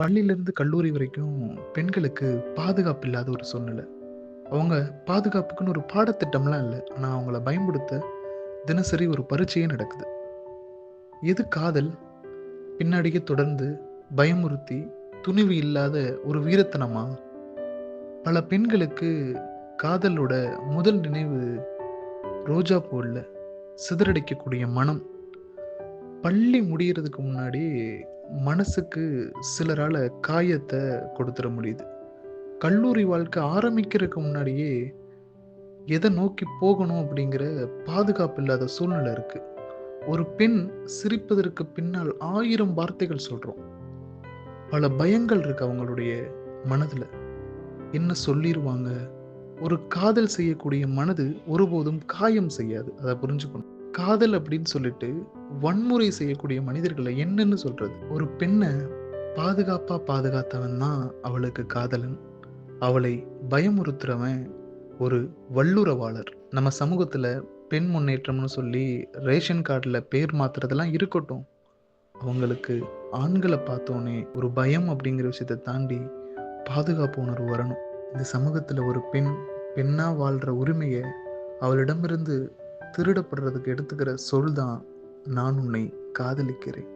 பள்ளியிலேருந்து கல்லூரி வரைக்கும் பெண்களுக்கு பாதுகாப்பு இல்லாத ஒரு சூழ்நிலை. அவங்க பாதுகாப்புக்குன்னு ஒரு பாடத்திட்டம்லாம் இல்லை ஆனால் அவங்கள பயன்படுத்த தினசரி ஒரு பரீட்சையே நடக்குது. எது காதல்? பின்னாடியே தொடர்ந்து பயமுறுத்தி, துணிவு இல்லாத ஒரு வீரத்தனமா? பல பெண்களுக்கு காதலோட முதல் நினைவு ரோஜா போல சிதறடிக்கக்கூடிய மனம். பள்ளி முடிகிறதுக்கு முன்னாடி மனசுக்கு சிலரால் காயத்தை கொடுத்துற முடியுது. கல்லூரி வாழ்க்கை ஆரம்பிக்கிறதுக்கு முன்னாடியே எதை நோக்கி போகணும் அப்படிங்கிற பாதுகாப்பு இல்லாத சூழ்நிலை இருக்குது ஒரு பெண் சிரிப்பதற்கு பின்னால் ஆயிரம் வார்த்தைகள் சொல்கிறோம் பல பயங்கள் இருக்கு அவங்களுடைய மனதில் என்ன சொல்லிடுவாங்க ஒரு காதல் செய்யக்கூடிய மனது ஒருபோதும் காயம் செய்யாது. அதை புரிஞ்சுக்கணும். காதல் அப்படின்னு சொல்லிட்டு வன்முறை செய்யக்கூடிய மனிதர்களை என்னன்னு சொல்றது? ஒரு பெண்ணை பாதுகாப்பா பாதுகாத்தவன் தான் அவளுக்கு காதலன். அவளை பயமுறுத்துறவன் ஒரு வல்லுறவாளர். நம்ம சமூகத்துல பெண் முன்னேற்றம்னு சொல்லி ரேஷன் கார்டில் பேர் மாத்துறதெல்லாம் இருக்கட்டும். அவங்களுக்கு ஆண்களை பார்த்தோன்னே ஒரு பயம் அப்படிங்கிற விஷயத்தை தாண்டி பாதுகாப்பு உணர்வு வரணும். இந்த சமூகத்தில் ஒரு பெண், பெண்ணாக வாழ்கிற உரிமையை அவளிடமிருந்து திருடப்படுறதுக்கு எடுத்துக்கிற சொல் தான் "நான் உன்னை காதலிக்கிறேன்."